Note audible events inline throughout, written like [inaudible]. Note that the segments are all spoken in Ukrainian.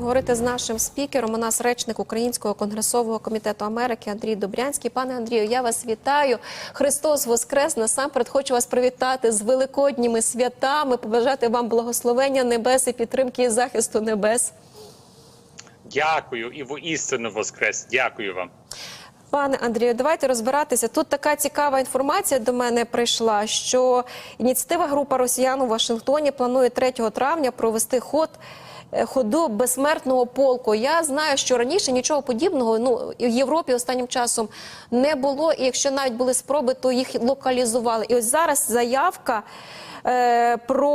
Говорити з нашим спікером. У нас речник Українського конгресового комітету Америки Андрій Добрянський. Пане Андрію, я вас вітаю. Христос Воскрес. Насамперед хочу вас привітати з великодніми святами, побажати вам благословення небес і підтримки і захисту небес. Дякую і воістину воскрес. Дякую вам. Пане Андрію, давайте розбиратися. Тут така цікава інформація до мене прийшла, що ініціатива група росіян у Вашингтоні планує 3 травня провести ход. Е, Ходу безсмертного полку. Я знаю, що раніше нічого подібного ну в Європі останнім часом не було. І якщо навіть були спроби, то їх локалізували. І ось зараз заявка е, про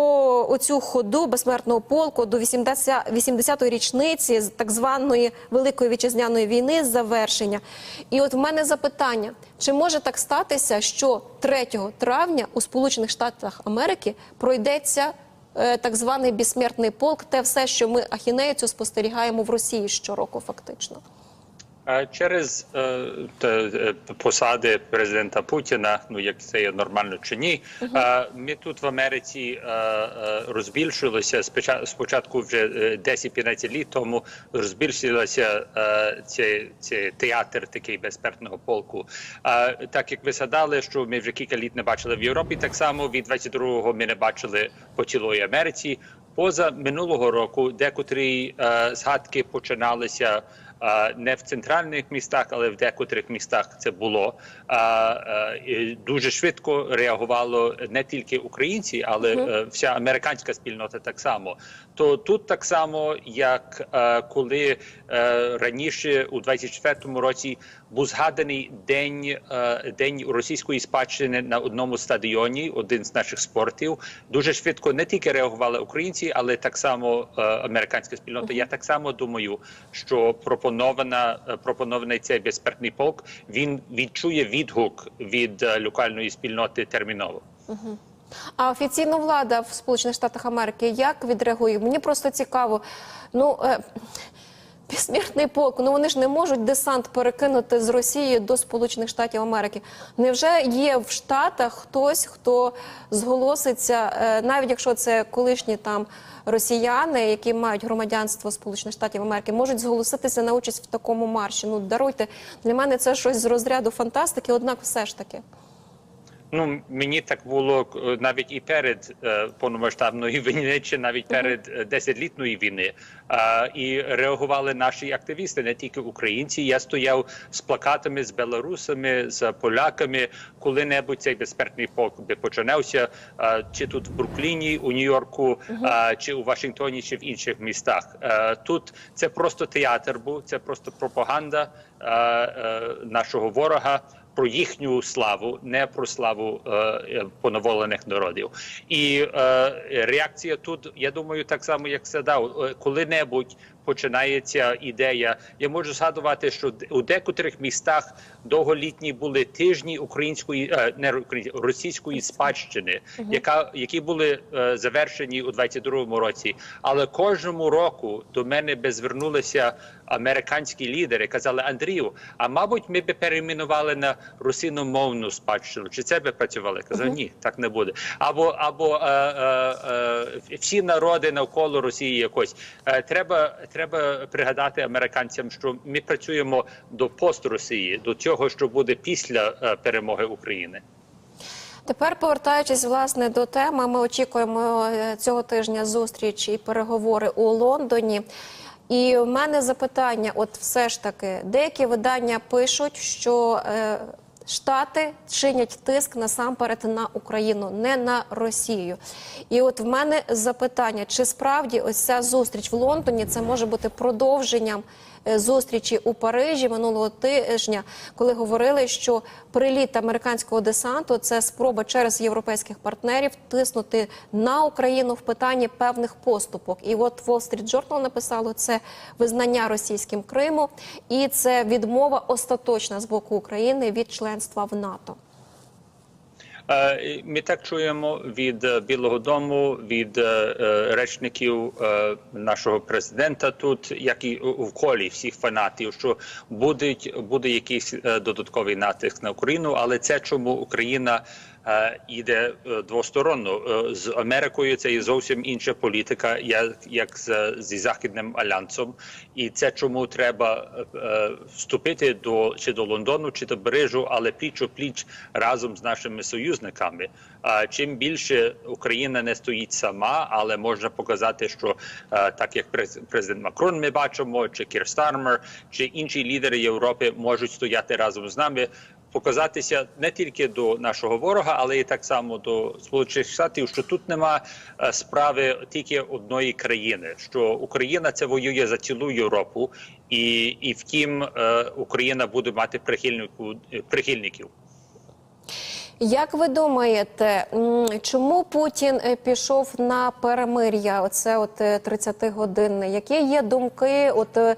оцю ходу безсмертного полку до 80 80-ї річниці так званої великої вітчизняної війни завершення. І от в мене запитання: чи може так статися, що 3 травня у Сполучених Штатах Америки пройдеться так званий безсмертний полк, те все, що ми ахінею спостерігаємо в Росії щороку, фактично. Через е, е, посади президента Путіна, ну як це є нормально чи ні, ми тут в Америці е, розбільшилося спочатку вже е, 10-15 літ тому розбільшилося цей, цей театр такий безсмертного полку. Так як ви згадали, що ми вже кілька літ не бачили в Європі, так само від 22-го ми не бачили по цілої Америці. Поза минулого року декотрі згадки починалися. Не в центральних містах, але в декотрих містах це було дуже швидко реагувало не тільки українці, але е, вся американська спільнота так само. То тут так само, як е, коли е, раніше у 24-му році був згаданий день, день російської спадщини на одному стадіоні, один з наших спортів. Дуже швидко не тільки реагували українці, але так само американська спільнота. Я так само думаю, що пропонована е, пропонований цей безпертний полк він відчує відгук від е, локальної спільноти терміново. А офіційна влада в Сполучених Штатах Америки як відреагує? Мені просто цікаво. Ну е, безсмертний полк, ну вони ж не можуть десант перекинути з Росії до Сполучених Штатів Америки. Невже є в Штатах хтось, хто зголоситься, е, навіть якщо це колишні там росіяни, які мають громадянство Сполучених Штатів Америки, можуть зголоситися на участь в такому марші? Ну даруйте для мене це щось з розряду фантастики, однак все ж таки. Ну мені так було е, навіть і перед е, повномасштабною [laughs] війни, чи навіть перед е, війни. Е, і реагували наші активісти, не тільки українці. Я стояв з плакатами з білорусами, з поляками. Коли-небудь цей безсмертний полк би починався, е, чи тут в Брукліні, у Нью-Йорку, е, чи у Вашингтоні, чи в інших містах. Е, тут це просто театр був, це просто пропаганда е, е, нашого ворога про їхню славу, не про славу е, е, поневолених народів. І е, реакція тут, я думаю, так само, як сказав, е, коли-небудь починається ідея. Я можу згадувати, що у декотрих містах довголітні були тижні української е, не української, російської спадщини, яка які були е, завершені у 22-му році. Але кожному року до мене би звернулися американські лідери, казали Андрію, а мабуть, ми би перейменували на русиномовну спадщину. Чи це би працювало? Я Казав, ні, так не буде. Або або е, е, е, всі народи навколо Росії якось е, треба, треба пригадати американцям, що ми працюємо до пост Росії, до цього, що буде після е, перемоги України. Тепер повертаючись власне до теми, ми очікуємо е, цього тижня зустріч і переговори у Лондоні. І в мене запитання: от все ж таки, деякі видання пишуть, що е, Штати чинять тиск насамперед на Україну, не на Росію. І от в мене запитання: чи справді ось ця зустріч в Лондоні це може бути продовженням е, зустрічі у Парижі минулого тижня, коли говорили, що приліт американського десанту це спроба через європейських партнерів тиснути на Україну в питанні певних поступок. І от Wall Street Journal написало це визнання російським Криму, і це відмова остаточна з боку України від членства в НАТО. Е, Ми так чуємо від е, Білого Дому, від е, речників нашого президента тут, як і в колі всіх фанатів, що буде, буде якийсь додатковий натиск на Україну, але це чому Україна іде е, двосторонно. Е, З Америкою це є зовсім інша політика, як, з, зі західним альянсом, і це чому треба е, е, вступити до чи до Лондону, чи до Парижу, але пліч о пліч разом з нашими союзниками. Чим більше Україна не стоїть сама, але можна показати, що е, так як през- президент Макрон ми бачимо, чи Кір Стармер, чи інші лідери Європи можуть стояти разом з нами. Показатися не тільки до нашого ворога, але і так само до Сполучених Штатів, що тут нема е, справи тільки одної країни. Що Україна це воює за цілу Європу, і, і втім, е, Україна буде мати прихильнику прихильників. Як ви думаєте, чому Путін е, пішов на перемир'я? Оце от е, 30 годинне? Які є думки? От е, е,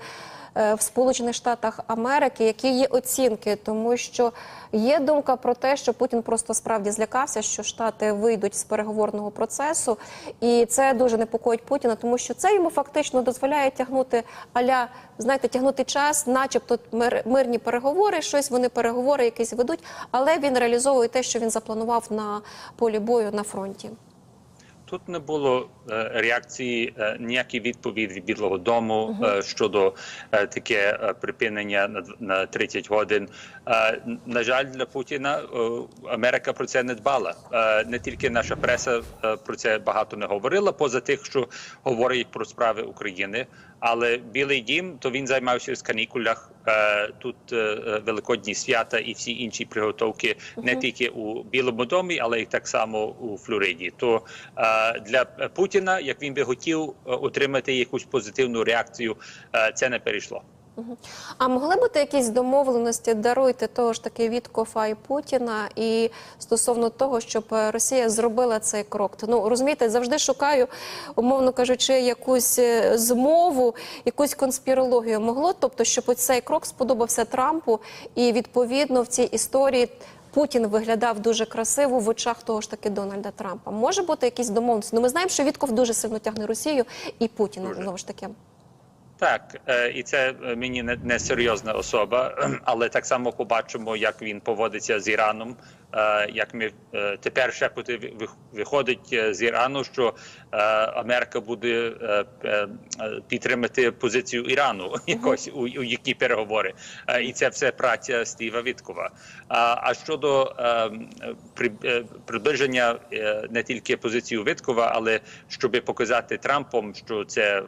в Сполучених Штатах Америки, які є оцінки, тому що є думка про те, що Путін просто справді злякався, що Штати вийдуть з переговорного процесу, і це дуже непокоїть Путіна, тому що це йому фактично дозволяє тягнути аля, знаєте, тягнути час, начебто мир, мирні переговори, щось вони переговори якісь ведуть, але він реалізовує те, що він запланував на полі бою на фронті. Тут не було е, реакції, е, ніякі відповіді від Білого Дому е, щодо таке припинення на, дв- на 30 годин. На жаль, для Путіна Америка про це не дбала. Не тільки наша преса про це багато не говорила, поза тих, що говорять про справи України. Але Білий Дім то він займався з канікулях. Е, тут е, е, великодні свята і всі інші приготовки не тільки у Білому домі, але й так само у Флориді. То для Путіна, як він би хотів отримати якусь позитивну реакцію, це не перейшло. А могли бути якісь домовленості даруйте того ж таки від Кофа і Путіна і стосовно того, щоб е, Росія зробила цей крок? Ну розумієте, завжди шукаю, умовно кажучи, якусь е, змову, якусь конспірологію. Могло, тобто, щоб цей крок сподобався Трампу, і відповідно в цій історії. Путін виглядав дуже красиво в очах того ж таки Дональда Трампа. Може бути якісь домовленості? Ну ми знаємо, що Вітков дуже сильно тягне Росію і Путіна знову ж таки. Так, е, і це е, мені не, серйозна особа, [clears throat] але так само побачимо, як він поводиться з Іраном. Е, Як ми е, тепер ви- виходить е, з Ірану, що Америка буде підтримати позицію Ірану [laughs] якось у, у які переговори, і це все праця Стіва Віткова. А, щодо при, приближення не тільки позицію Виткова, але щоб показати Трампом, що це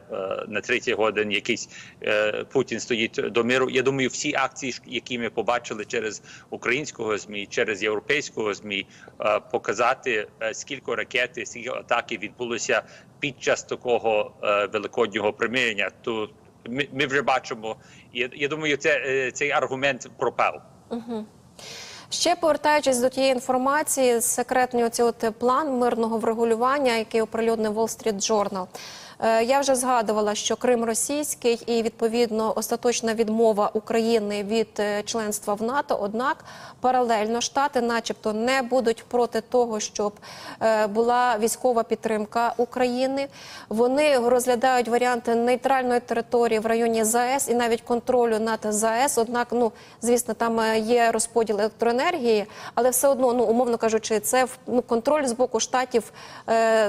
на третій годин якийсь Путін стоїть до миру. Я думаю, всі акції, які ми побачили через українського змі, через європейського змі, е, показати е, скільки ракет, і скільки атаки відбулося під час такого е, великоднього примирення. То ми, ми вже бачимо. Я, я думаю, це цей аргумент пропав. Ще повертаючись до тієї інформації, секретний оці от план мирного врегулювання, який оприлюднив Wall Street Journal. Е, Я вже згадувала, що Крим російський і відповідно остаточна відмова України від е, членства в НАТО. Однак паралельно штати, начебто, не будуть проти того, щоб е, була військова підтримка України. Вони розглядають варіанти нейтральної території в районі ЗАЕС і навіть контролю над ЗАЕС. Однак, ну звісно, там є розподіл електроенергії, але все одно, ну умовно кажучи, це ну, контроль з боку штатів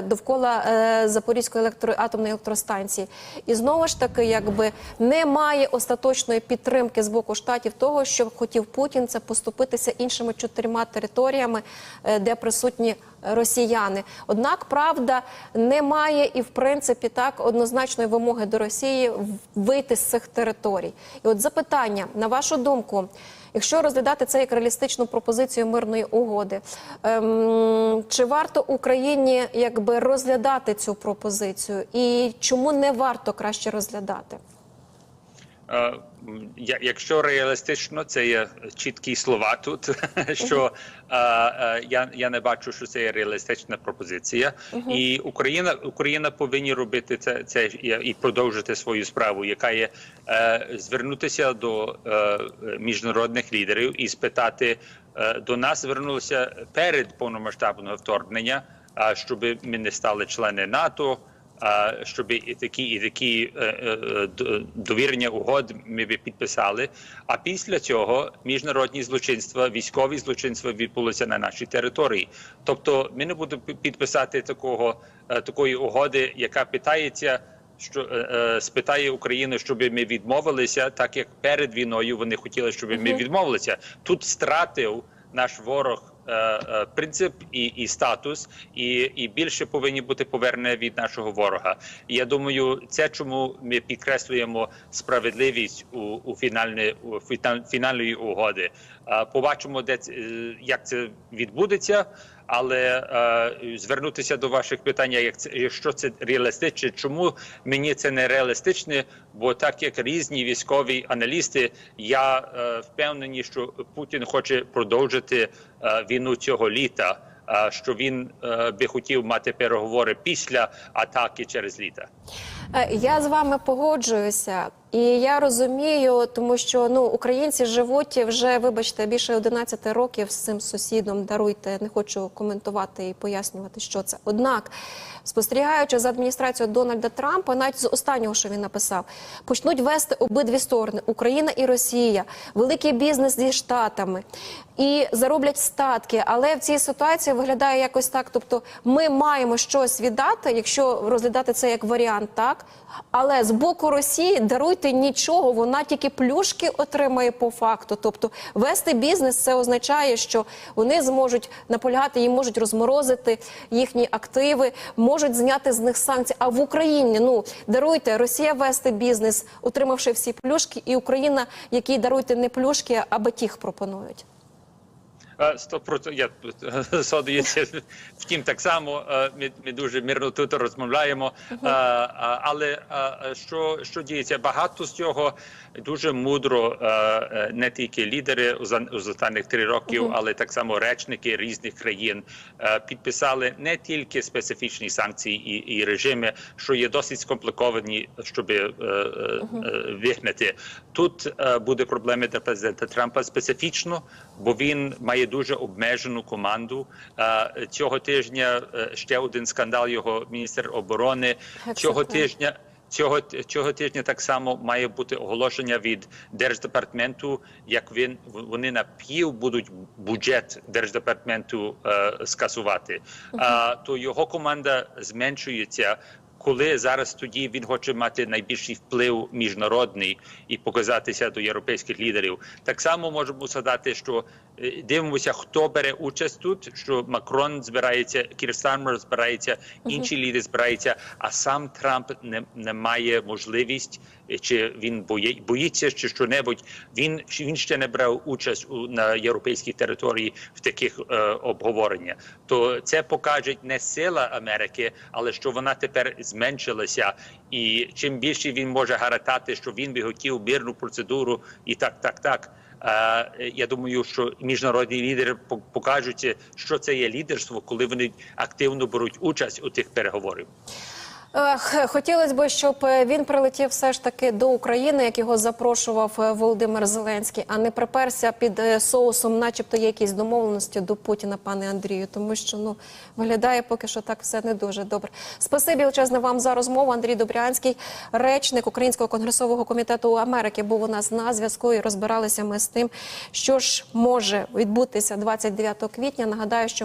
довкола Запорізької електро атомної електростанції. І знову ж таки, якби немає остаточної підтримки з боку штатів того, що хотів Путін, це поступитися іншими чотирма територіями, е, де присутні росіяни. Однак правда немає і в принципі так однозначної вимоги до Росії вийти з цих територій. І от запитання на вашу думку. Якщо розглядати це як реалістичну пропозицію мирної угоди, ем, чи варто Україні якби розглядати цю пропозицію, і чому не варто краще розглядати? Е, Якщо реалістично, це є чіткі слова тут. [laughs] Що е, е, я, я не бачу, що це є реалістична пропозиція, і Україна Україна повинні робити це, це і продовжити свою справу, яка є звернутися до міжнародних лідерів і спитати до нас звернулися перед повномасштабного вторгнення, щоб ми не стали члени НАТО. Щоб і такі і такі е, е, довірення угод ми би підписали. А після цього міжнародні злочинства, військові злочинства відбулися на нашій території. Тобто, ми не будемо підписати такого е, такої угоди, яка питається. Що е, спитає Україну, щоб ми відмовилися, так як перед війною вони хотіли, щоб ми відмовилися. Тут стратив наш ворог е, е, принцип і, і статус, і, і більше повинні бути повернені від нашого ворога. Я думаю, це чому ми підкреслюємо справедливість у, у фінальне у фінальної угоди. Побачимо, де е, як це відбудеться. Але е, звернутися до ваших питань, як це якщо це реалістичне, чому мені це не реалістичне? Бо так як різні військові аналісти, я е, впевнений, що Путін хоче продовжити е, війну цього літа. е, що він е, би хотів мати переговори після атаки через літа. Е, Я з вами погоджуюся, і я розумію, тому що ну українці живуть вже, вибачте, більше 11 років з цим сусідом. Даруйте, не хочу коментувати і пояснювати, що це. Однак, спостерігаючи за адміністрацією Дональда Трампа, навіть з останнього, що він написав, почнуть вести обидві сторони Україна і Росія, великий бізнес зі штатами і зароблять статки. Але в цій ситуації виглядає якось так. Тобто, ми маємо щось віддати, якщо розглядати це як варіант, так але з боку Росії даруйте нічого, вона тільки плюшки отримає по факту. Тобто, вести бізнес це означає, що вони зможуть наполягати, їм можуть розморозити їхні активи, можуть зняти з них санкції. А в Україні ну даруйте Росія вести бізнес, отримавши всі плюшки, і Україна, якій даруйте не плюшки, а батіг пропонують. Е, Сто я згодуюся. [laughs] Втім, так само е, ми, ми дуже мирно тут розмовляємо. Е, Але е, що, що діється? Багато з цього дуже мудро е, е, не тільки лідери у за- останніх три років, але так само речники різних країн е, підписали не тільки специфічні санкції і, і режими, що є досить скомпліковані, щоб е, е, е, вигнати. Тут е, буде проблема для президента Трампа специфічно, бо він має дуже обмежену команду. Цього тижня е, ще один скандал його міністр оборони. Цього тижня. Цього цього тижня так само має бути оголошення від держдепартаменту, як він вони на пів будуть бюджет держдепартаменту е, скасувати. А то його команда зменшується. Коли зараз тоді він хоче мати найбільший вплив міжнародний і показатися до європейських лідерів, так само можемо сказати, що е, дивимося, хто бере участь тут. Що Макрон збирається, Кір Стармер збирається, інші лідери збираються, а сам Трамп не, не має можливість, чи він боє, боїться, чи що-небудь. Він він ще не брав участь у на європейській території в таких е, обговореннях. То це покаже не сила Америки, але що вона тепер зменшилася, і чим більше він може гарантати, що він би хотів мирну процедуру, і так, так, так. Е, Я думаю, що міжнародні лідери по- покажуть, що це є лідерство, коли вони активно беруть участь у тих переговорах. Хотілося б, щоб е, він прилетів все ж таки до України, як його запрошував е, Володимир Зеленський, а не приперся під е, соусом, начебто є якісь домовленості до Путіна, пане Андрію, тому що ну виглядає поки що так все не дуже добре. Спасибі величезне вам за розмову. Андрій Добрянський, речник Українського конгресового комітету Америки, був у нас на зв'язку і розбиралися ми з тим, що ж може відбутися 29 квітня. Нагадаю, що